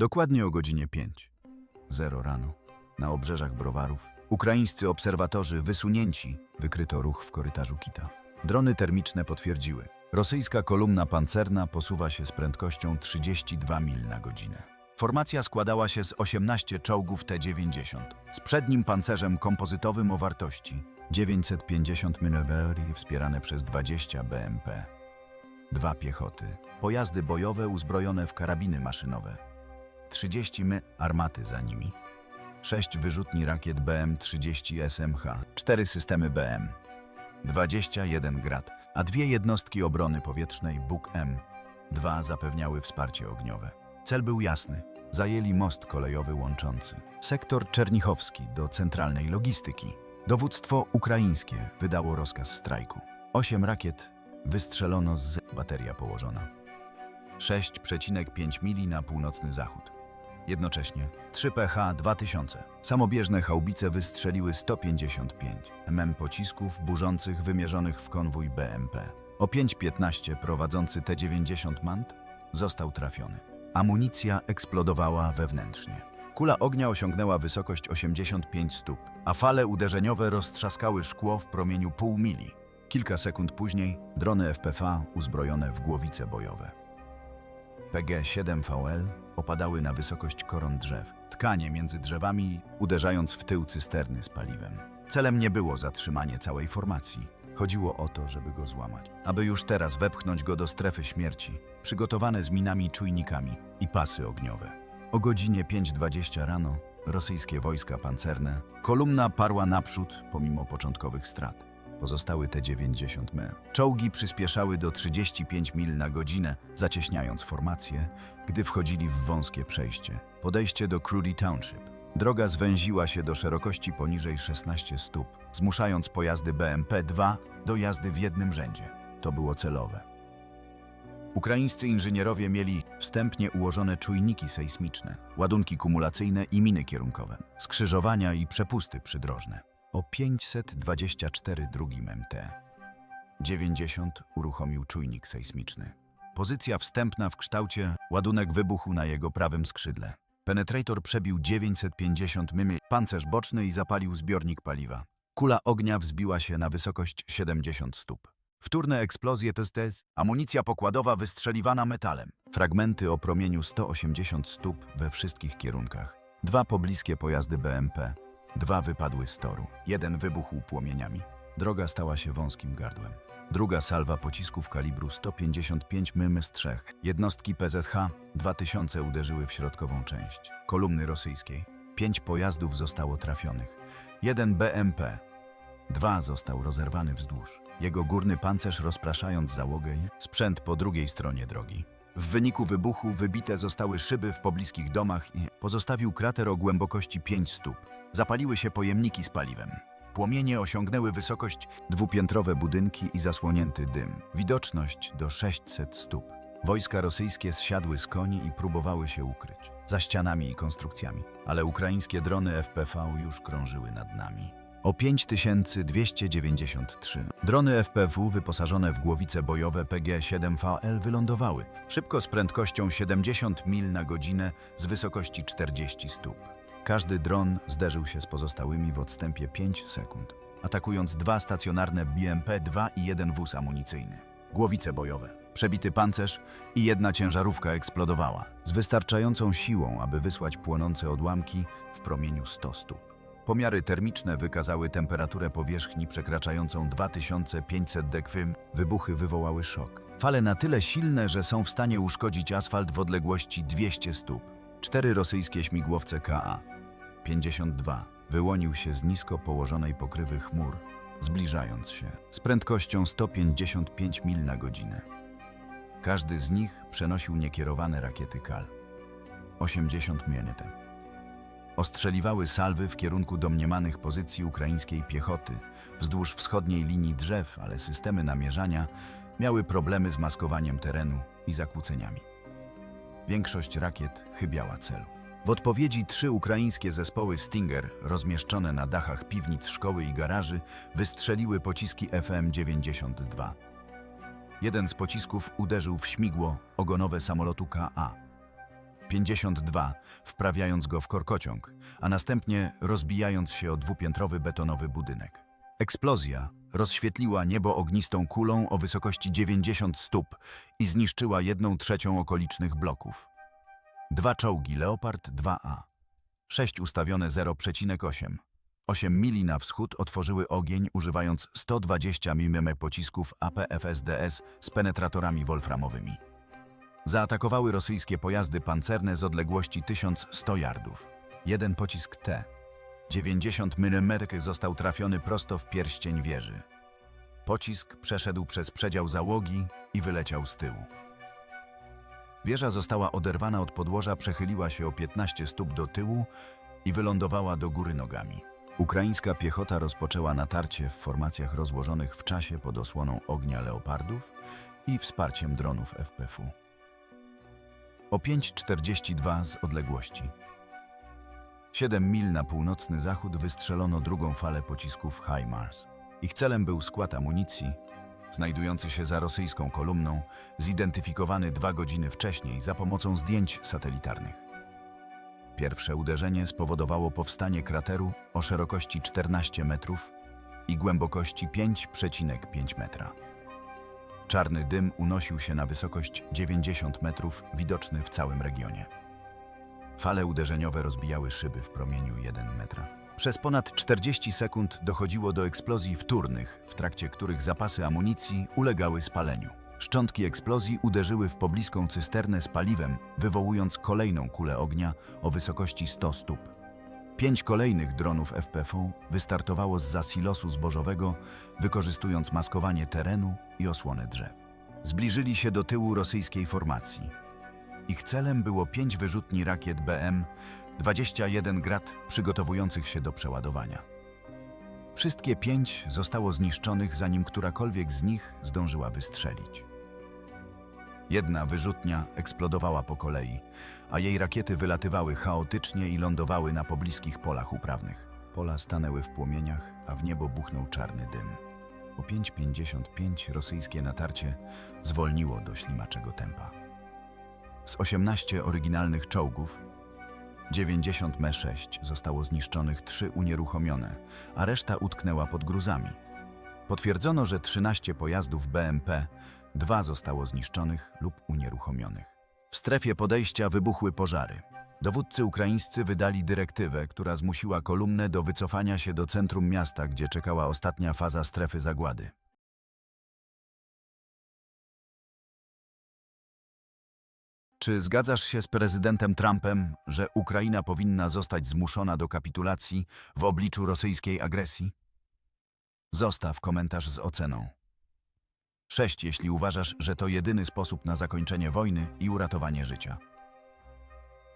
Dokładnie o godzinie 5. Zero rano. Na obrzeżach browarów. Ukraińscy obserwatorzy wysunięci wykryto ruch w korytarzu Kita. Drony termiczne potwierdziły. Rosyjska kolumna pancerna posuwa się z prędkością 32 mil na godzinę. Formacja składała się z 18 czołgów T-90 z przednim pancerzem kompozytowym o wartości 950 mm wspierane przez 20 BMP. Dwa piechoty, pojazdy bojowe uzbrojone w karabiny maszynowe. 30 my armaty za nimi. 6 wyrzutni rakiet BM-30 SMH, 4 systemy BM, 21 grad, a dwie jednostki obrony powietrznej BUK-M. Dwa zapewniały wsparcie ogniowe. Cel był jasny. Zajęli most kolejowy łączący sektor czernichowski do centralnej logistyki. Dowództwo ukraińskie wydało rozkaz strajku. Osiem rakiet wystrzelono z bateria położona. 6,5 mili na północny zachód. Jednocześnie 3 PH 2000. Samobieżne haubice wystrzeliły 155 mm pocisków burzących wymierzonych w konwój BMP. O 5.15 prowadzący T-90 MANT został trafiony. Amunicja eksplodowała wewnętrznie. Kula ognia osiągnęła wysokość 85 stóp, a fale uderzeniowe roztrzaskały szkło w promieniu pół mili. Kilka sekund później drony FPV uzbrojone w głowice bojowe. PG-7VL opadały na wysokość koron drzew, tkanie między drzewami, uderzając w tył cysterny z paliwem. Celem nie było zatrzymanie całej formacji. Chodziło o to, żeby go złamać. Aby już teraz wepchnąć go do strefy śmierci, przygotowane z minami czujnikami i pasy ogniowe. O godzinie 5.20 rano rosyjskie wojska pancerne, kolumna parła naprzód pomimo początkowych strat. Pozostały te 90 mil. Czołgi przyspieszały do 35 mil na godzinę, zacieśniając formację, gdy wchodzili w wąskie przejście. Podejście do Crudy Township. Droga zwęziła się do szerokości poniżej 16 stóp, zmuszając pojazdy BMP-2 do jazdy w jednym rzędzie. To było celowe. Ukraińscy inżynierowie mieli wstępnie ułożone czujniki sejsmiczne, ładunki kumulacyjne i miny kierunkowe, skrzyżowania i przepusty przydrożne. O 524 drugim MT. 90 uruchomił czujnik sejsmiczny. Pozycja wstępna w kształcie, ładunek wybuchł na jego prawym skrzydle. Penetrator przebił 950 mm, pancerz boczny i zapalił zbiornik paliwa. Kula ognia wzbiła się na wysokość 70 stóp. Wtórne eksplozje jest amunicja pokładowa wystrzeliwana metalem. Fragmenty o promieniu 180 stóp we wszystkich kierunkach. Dwa pobliskie pojazdy BMP. Dwa wypadły z toru. Jeden wybuchł płomieniami. Droga stała się wąskim gardłem. Druga salwa pocisków kalibru 155 mm z trzech. Jednostki PZH 2000 uderzyły w środkową część. Kolumny rosyjskiej. Pięć pojazdów zostało trafionych. Jeden BMP. Dwa został rozerwany wzdłuż. Jego górny pancerz rozpraszając załogę i sprzęt po drugiej stronie drogi. W wyniku wybuchu wybite zostały szyby w pobliskich domach i pozostawił krater o głębokości 5 stóp. Zapaliły się pojemniki z paliwem. Płomienie osiągnęły wysokość dwupiętrowe budynki i zasłonięty dym. Widoczność do 600 stóp. Wojska rosyjskie zsiadły z koni i próbowały się ukryć. Za ścianami i konstrukcjami. Ale ukraińskie drony FPV już krążyły nad nami. O 5293 drony FPW wyposażone w głowice bojowe PG-7VL wylądowały, szybko z prędkością 70 mil na godzinę z wysokości 40 stóp. Każdy dron zderzył się z pozostałymi w odstępie 5 sekund, atakując dwa stacjonarne BMP-2 i jeden wóz amunicyjny. Głowice bojowe, przebity pancerz i jedna ciężarówka eksplodowała z wystarczającą siłą, aby wysłać płonące odłamki w promieniu 100 stóp. Pomiary termiczne wykazały temperaturę powierzchni przekraczającą 2500 dekwym. Wybuchy wywołały szok. Fale na tyle silne, że są w stanie uszkodzić asfalt w odległości 200 stóp. Cztery rosyjskie śmigłowce KA-52 wyłonił się z nisko położonej pokrywy chmur, zbliżając się z prędkością 155 mil na godzinę. Każdy z nich przenosił niekierowane rakiety KAL. 80 mm ostrzeliwały salwy w kierunku domniemanych pozycji ukraińskiej piechoty wzdłuż wschodniej linii drzew, ale systemy namierzania miały problemy z maskowaniem terenu i zakłóceniami. Większość rakiet chybiała celu. W odpowiedzi trzy ukraińskie zespoły Stinger, rozmieszczone na dachach piwnic szkoły i garaży, wystrzeliły pociski FM-92. Jeden z pocisków uderzył w śmigło ogonowe samolotu KA. 52, wprawiając go w korkociąg, a następnie rozbijając się o dwupiętrowy betonowy budynek. Eksplozja rozświetliła niebo ognistą kulą o wysokości 90 stóp i zniszczyła jedną trzecią okolicznych bloków. Dwa czołgi Leopard 2A, sześć ustawione 0,8. 8 mili na wschód otworzyły ogień używając 120 mm pocisków APFSDS z penetratorami wolframowymi. Zaatakowały rosyjskie pojazdy pancerne z odległości 1100 yardów. Jeden pocisk T, 90 mm został trafiony prosto w pierścień wieży. Pocisk przeszedł przez przedział załogi i wyleciał z tyłu. Wieża została oderwana od podłoża, przechyliła się o 15 stóp do tyłu i wylądowała do góry nogami. Ukraińska piechota rozpoczęła natarcie w formacjach rozłożonych w czasie pod osłoną ognia leopardów i wsparciem dronów FPV. O 5.42 z odległości. 7 mil na północny zachód wystrzelono drugą falę pocisków HIMARS. Ich celem był skład amunicji, znajdujący się za rosyjską kolumną, zidentyfikowany dwa godziny wcześniej za pomocą zdjęć satelitarnych. Pierwsze uderzenie spowodowało powstanie krateru o szerokości 14 metrów i głębokości 5,5 metra. Czarny dym unosił się na wysokość 90 metrów, widoczny w całym regionie. Fale uderzeniowe rozbijały szyby w promieniu 1 metra. Przez ponad 40 sekund dochodziło do eksplozji wtórnych, w trakcie których zapasy amunicji ulegały spaleniu. Szczątki eksplozji uderzyły w pobliską cysternę z paliwem, wywołując kolejną kulę ognia o wysokości 100 stóp. Pięć kolejnych dronów FPV wystartowało z za silosu zbożowego, wykorzystując maskowanie terenu i osłonę drzew. Zbliżyli się do tyłu rosyjskiej formacji. Ich celem było pięć wyrzutni rakiet BM, 21 grad przygotowujących się do przeładowania. Wszystkie pięć zostało zniszczonych, zanim którakolwiek z nich zdążyła wystrzelić. Jedna wyrzutnia eksplodowała po kolei, a jej rakiety wylatywały chaotycznie i lądowały na pobliskich polach uprawnych. Pola stanęły w płomieniach, a w niebo buchnął czarny dym. O 5.55 rosyjskie natarcie zwolniło do ślimaczego tempa. Z 18 oryginalnych czołgów 90 M6 zostało zniszczonych, 3 unieruchomione, a reszta utknęła pod gruzami. Potwierdzono, że 13 pojazdów BMP, 2 zostało zniszczonych lub unieruchomionych. W strefie podejścia wybuchły pożary. Dowódcy ukraińscy wydali dyrektywę, która zmusiła kolumnę do wycofania się do centrum miasta, gdzie czekała ostatnia faza strefy zagłady. Czy zgadzasz się z prezydentem Trumpem, że Ukraina powinna zostać zmuszona do kapitulacji w obliczu rosyjskiej agresji? Zostaw komentarz z oceną. 6. Jeśli uważasz, że to jedyny sposób na zakończenie wojny i uratowanie życia.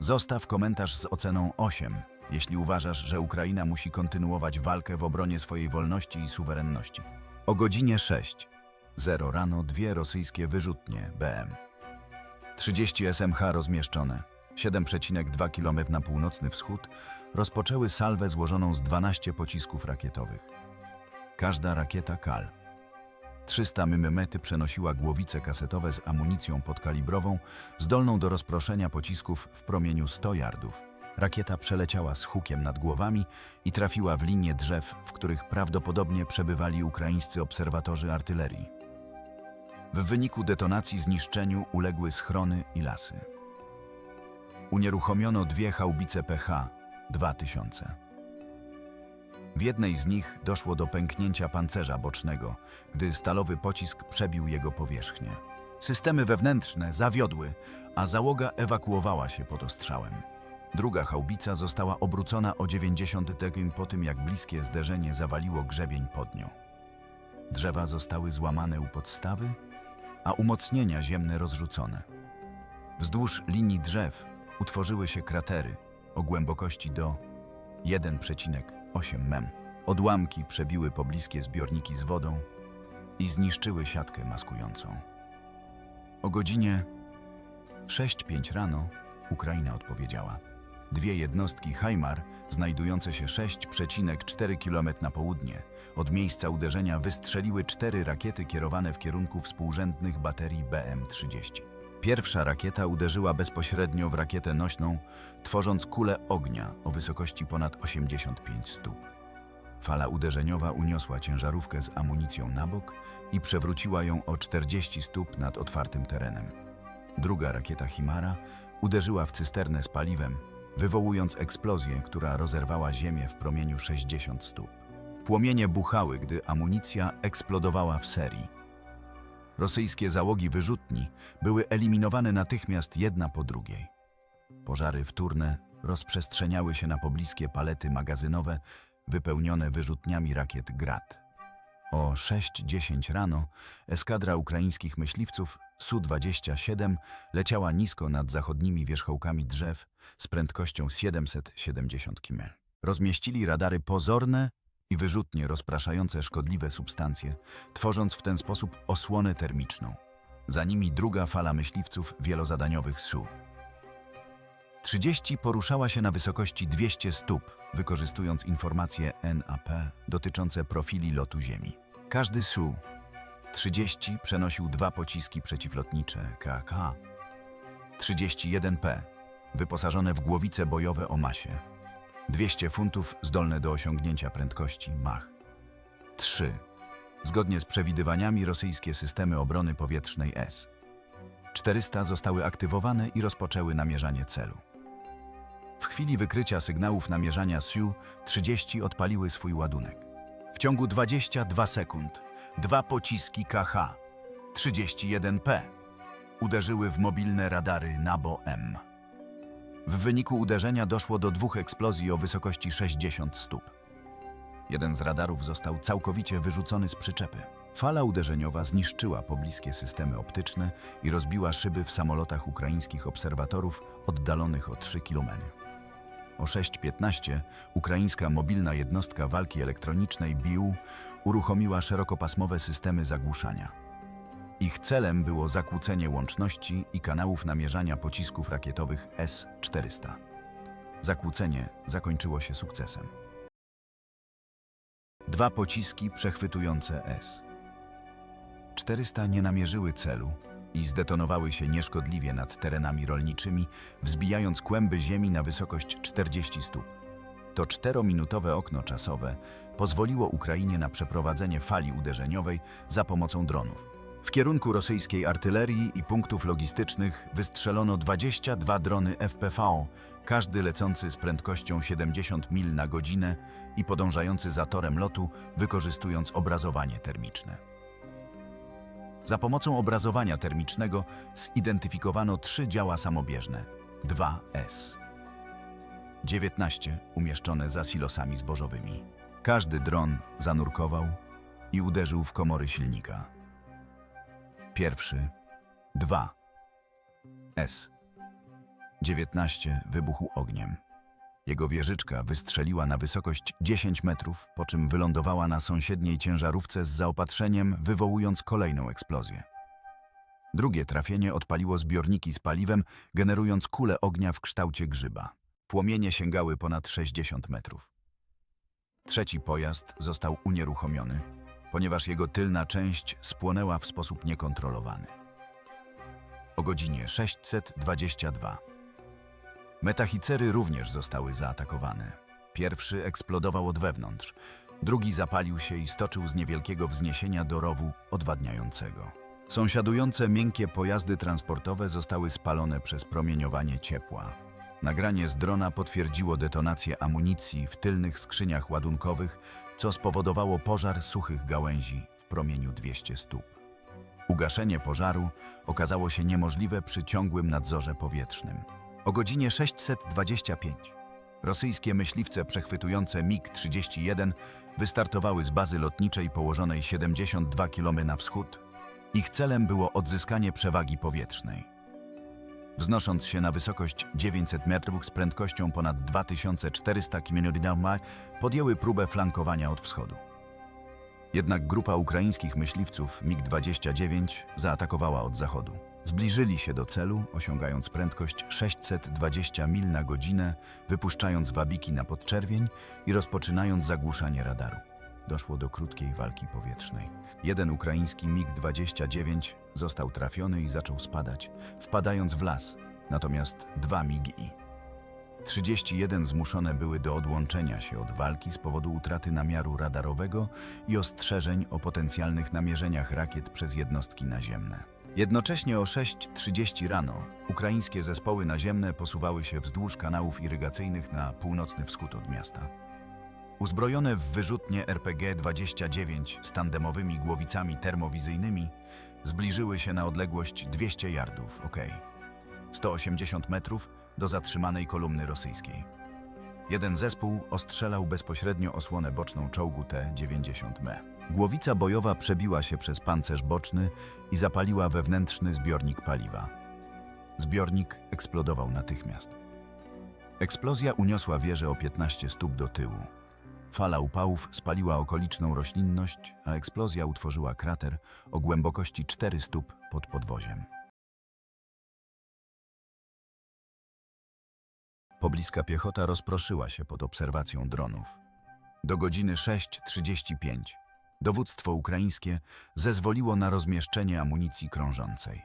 Zostaw komentarz z oceną 8. Jeśli uważasz, że Ukraina musi kontynuować walkę w obronie swojej wolności i suwerenności. O godzinie 6. 0 rano dwie rosyjskie wyrzutnie BM. 30 SMH rozmieszczone, 7,2 km na północny wschód, rozpoczęły salwę złożoną z 12 pocisków rakietowych. Każda rakieta KAL. 300 mm przenosiła głowice kasetowe z amunicją podkalibrową, zdolną do rozproszenia pocisków w promieniu 100 yardów. Rakieta przeleciała z hukiem nad głowami i trafiła w linię drzew, w których prawdopodobnie przebywali ukraińscy obserwatorzy artylerii. W wyniku detonacji zniszczeniu uległy schrony i lasy. Unieruchomiono dwie haubice PH 2000. W jednej z nich doszło do pęknięcia pancerza bocznego, gdy stalowy pocisk przebił jego powierzchnię. Systemy wewnętrzne zawiodły, a załoga ewakuowała się pod ostrzałem. Druga haubica została obrócona o 90 degryn po tym, jak bliskie zderzenie zawaliło grzebień pod nią. Drzewa zostały złamane u podstawy, a umocnienia ziemne rozrzucone. Wzdłuż linii drzew utworzyły się kratery o głębokości do 1,8 mem. Odłamki przebiły pobliskie zbiorniki z wodą i zniszczyły siatkę maskującą. O godzinie 6.05 rano Ukraina odpowiedziała. Dwie jednostki HIMAR, znajdujące się 6,4 km na południe, od miejsca uderzenia wystrzeliły cztery rakiety kierowane w kierunku współrzędnych baterii BM-30. Pierwsza rakieta uderzyła bezpośrednio w rakietę nośną, tworząc kulę ognia o wysokości ponad 85 stóp. Fala uderzeniowa uniosła ciężarówkę z amunicją na bok i przewróciła ją o 40 stóp nad otwartym terenem. Druga rakieta Himara uderzyła w cysternę z paliwem, wywołując eksplozję, która rozerwała ziemię w promieniu 60 stóp. Płomienie buchały, gdy amunicja eksplodowała w serii. Rosyjskie załogi wyrzutni były eliminowane natychmiast jedna po drugiej. Pożary wtórne rozprzestrzeniały się na pobliskie palety magazynowe wypełnione wyrzutniami rakiet Grad. O 6.10 rano eskadra ukraińskich myśliwców Su-27 leciała nisko nad zachodnimi wierzchołkami drzew z prędkością 770 km. Rozmieścili radary pozorne i wyrzutnie rozpraszające szkodliwe substancje, tworząc w ten sposób osłonę termiczną. Za nimi druga fala myśliwców wielozadaniowych SU. 30 poruszała się na wysokości 200 stóp, wykorzystując informacje NAP dotyczące profili lotu Ziemi. Każdy SU 30 przenosił dwa pociski przeciwlotnicze KK 31P, wyposażone w głowice bojowe o masie 200 funtów zdolne do osiągnięcia prędkości Mach 3. Zgodnie z przewidywaniami rosyjskie systemy obrony powietrznej S 400 zostały aktywowane i rozpoczęły namierzanie celu. W chwili wykrycia sygnałów namierzania Su-30 odpaliły swój ładunek. W ciągu 22 sekund dwa pociski KH 31P uderzyły w mobilne radary NABO-M. W wyniku uderzenia doszło do dwóch eksplozji o wysokości 60 stóp. Jeden z radarów został całkowicie wyrzucony z przyczepy. Fala uderzeniowa zniszczyła pobliskie systemy optyczne i rozbiła szyby w samolotach ukraińskich obserwatorów oddalonych o 3 km. O 6.15 ukraińska mobilna jednostka walki elektronicznej BIU uruchomiła szerokopasmowe systemy zagłuszania. Ich celem było zakłócenie łączności i kanałów namierzania pocisków rakietowych S-400. Zakłócenie zakończyło się sukcesem. Dwa pociski przechwytujące S. 400 nie namierzyły celu i zdetonowały się nieszkodliwie nad terenami rolniczymi, wzbijając kłęby ziemi na wysokość 40 stóp. To czterominutowe okno czasowe pozwoliło Ukrainie na przeprowadzenie fali uderzeniowej za pomocą dronów. W kierunku rosyjskiej artylerii i punktów logistycznych wystrzelono 22 drony FPV, każdy lecący z prędkością 70 mil na godzinę i podążający za torem lotu, wykorzystując obrazowanie termiczne. Za pomocą obrazowania termicznego zidentyfikowano trzy działa samobieżne 2S. 19 umieszczone za silosami zbożowymi. Każdy dron zanurkował i uderzył w komory silnika. Pierwszy, dwa. S. 19 wybuchł ogniem. Jego wieżyczka wystrzeliła na wysokość 10 metrów, po czym wylądowała na sąsiedniej ciężarówce z zaopatrzeniem, wywołując kolejną eksplozję. Drugie trafienie odpaliło zbiorniki z paliwem, generując kulę ognia w kształcie grzyba. Płomienie sięgały ponad 60 metrów. Trzeci pojazd został unieruchomiony, ponieważ jego tylna część spłonęła w sposób niekontrolowany. O godzinie 622 metachicery również zostały zaatakowane. Pierwszy eksplodował od wewnątrz, drugi zapalił się i stoczył z niewielkiego wzniesienia do rowu odwadniającego. Sąsiadujące miękkie pojazdy transportowe zostały spalone przez promieniowanie ciepła. Nagranie z drona potwierdziło detonację amunicji w tylnych skrzyniach ładunkowych, co spowodowało pożar suchych gałęzi w promieniu 200 stóp. Ugaszenie pożaru okazało się niemożliwe przy ciągłym nadzorze powietrznym. O godzinie 625 rosyjskie myśliwce przechwytujące MiG-31 wystartowały z bazy lotniczej położonej 72 km na wschód. Ich celem było odzyskanie przewagi powietrznej. Wznosząc się na wysokość 900 metrów z prędkością ponad 2400 km podjęły próbę flankowania od wschodu. Jednak grupa ukraińskich myśliwców MiG-29 zaatakowała od zachodu. Zbliżyli się do celu, osiągając prędkość 620 mil na godzinę, wypuszczając wabiki na podczerwień i rozpoczynając zagłuszanie radaru. Doszło do krótkiej walki powietrznej. Jeden ukraiński MiG-29 został trafiony i zaczął spadać, wpadając w las, natomiast dwa MiGi 31 zmuszone były do odłączenia się od walki z powodu utraty namiaru radarowego i ostrzeżeń o potencjalnych namierzeniach rakiet przez jednostki naziemne. Jednocześnie o 6.30 rano ukraińskie zespoły naziemne posuwały się wzdłuż kanałów irygacyjnych na północny wschód od miasta. Uzbrojone w wyrzutnie RPG-29 z tandemowymi głowicami termowizyjnymi, zbliżyły się na odległość 200 yardów, ok. 180 metrów do zatrzymanej kolumny rosyjskiej. Jeden zespół ostrzelał bezpośrednio osłonę boczną czołgu T-90M. Głowica bojowa przebiła się przez pancerz boczny i zapaliła wewnętrzny zbiornik paliwa. Zbiornik eksplodował natychmiast. Eksplozja uniosła wieżę o 15 stóp do tyłu. Fala upałów spaliła okoliczną roślinność, a eksplozja utworzyła krater o głębokości 4 stóp pod podwoziem. Pobliska piechota rozproszyła się pod obserwacją dronów. Do godziny 6.35 dowództwo ukraińskie zezwoliło na rozmieszczenie amunicji krążącej.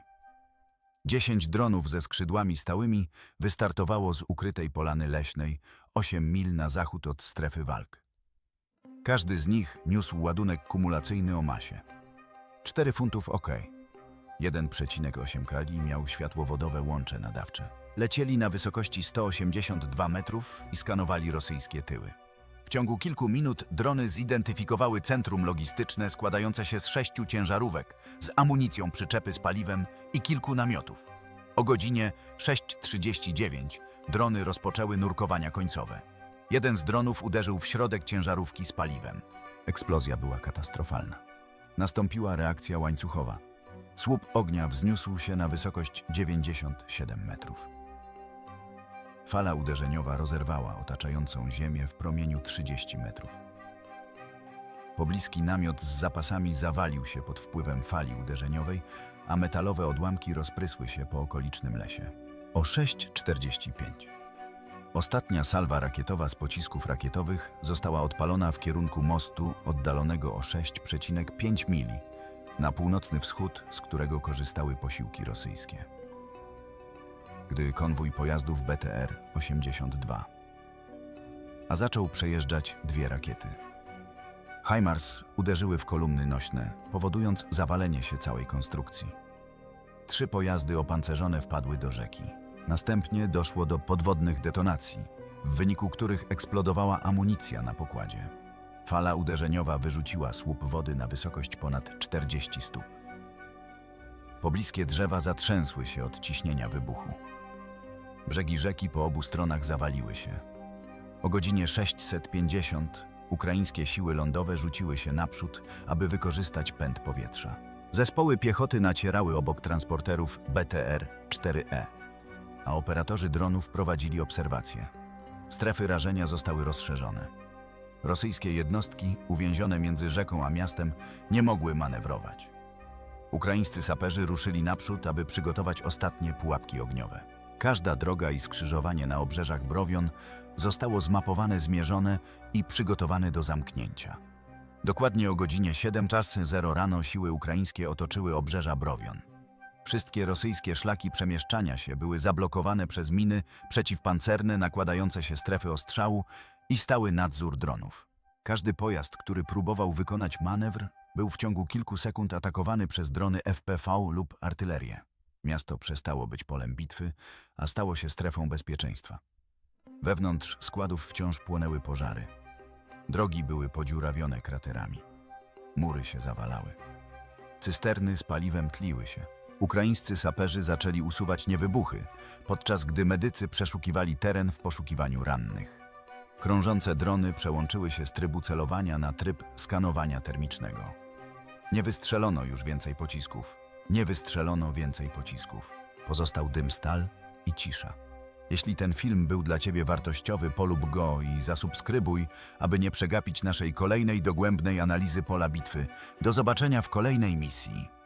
Dziesięć dronów ze skrzydłami stałymi wystartowało z ukrytej polany leśnej 8 mil na zachód od strefy walk. Każdy z nich niósł ładunek kumulacyjny o masie. 4 funtów OK. 1,8 kali miał światłowodowe łącze nadawcze. Lecieli na wysokości 182 metrów i skanowali rosyjskie tyły. W ciągu kilku minut drony zidentyfikowały centrum logistyczne składające się z sześciu ciężarówek z amunicją przyczepy z paliwem i kilku namiotów. O godzinie 6.39 drony rozpoczęły nurkowania końcowe. Jeden z dronów uderzył w środek ciężarówki z paliwem. Eksplozja była katastrofalna. Nastąpiła reakcja łańcuchowa. Słup ognia wzniósł się na wysokość 97 metrów. Fala uderzeniowa rozerwała otaczającą ziemię w promieniu 30 metrów. Pobliski namiot z zapasami zawalił się pod wpływem fali uderzeniowej, a metalowe odłamki rozprysły się po okolicznym lesie. O 6.45 Ostatnia salwa rakietowa z pocisków rakietowych została odpalona w kierunku mostu oddalonego o 6,5 mili na północny wschód, z którego korzystały posiłki rosyjskie. Gdy konwój pojazdów BTR-82 a zaczął przejeżdżać dwie rakiety. HIMARS uderzyły w kolumny nośne, powodując zawalenie się całej konstrukcji. Trzy pojazdy opancerzone wpadły do rzeki. Następnie doszło do podwodnych detonacji, w wyniku których eksplodowała amunicja na pokładzie. Fala uderzeniowa wyrzuciła słup wody na wysokość ponad 40 stóp. Pobliskie drzewa zatrzęsły się od ciśnienia wybuchu. Brzegi rzeki po obu stronach zawaliły się. O godzinie 650 ukraińskie siły lądowe rzuciły się naprzód, aby wykorzystać pęd powietrza. Zespoły piechoty nacierały obok transporterów BTR-4E, a operatorzy dronów prowadzili obserwacje. Strefy rażenia zostały rozszerzone. Rosyjskie jednostki, uwięzione między rzeką a miastem, nie mogły manewrować. Ukraińscy saperzy ruszyli naprzód, aby przygotować ostatnie pułapki ogniowe. Każda droga i skrzyżowanie na obrzeżach Browion zostało zmapowane, zmierzone i przygotowane do zamknięcia. Dokładnie o godzinie 7 czasy 0 rano siły ukraińskie otoczyły obrzeża Browion. Wszystkie rosyjskie szlaki przemieszczania się były zablokowane przez miny przeciwpancerne nakładające się strefy ostrzału i stały nadzór dronów. Każdy pojazd, który próbował wykonać manewr, był w ciągu kilku sekund atakowany przez drony FPV lub artylerię. Miasto przestało być polem bitwy, a stało się strefą bezpieczeństwa. Wewnątrz składów wciąż płonęły pożary. Drogi były podziurawione kraterami. Mury się zawalały. Cysterny z paliwem tliły się. Ukraińscy saperzy zaczęli usuwać niewybuchy, podczas gdy medycy przeszukiwali teren w poszukiwaniu rannych. Krążące drony przełączyły się z trybu celowania na tryb skanowania termicznego. Nie wystrzelono już więcej pocisków. Nie wystrzelono więcej pocisków. Pozostał dym stal i cisza. Jeśli ten film był dla Ciebie wartościowy, polub go i zasubskrybuj, aby nie przegapić naszej kolejnej dogłębnej analizy pola bitwy. Do zobaczenia w kolejnej misji.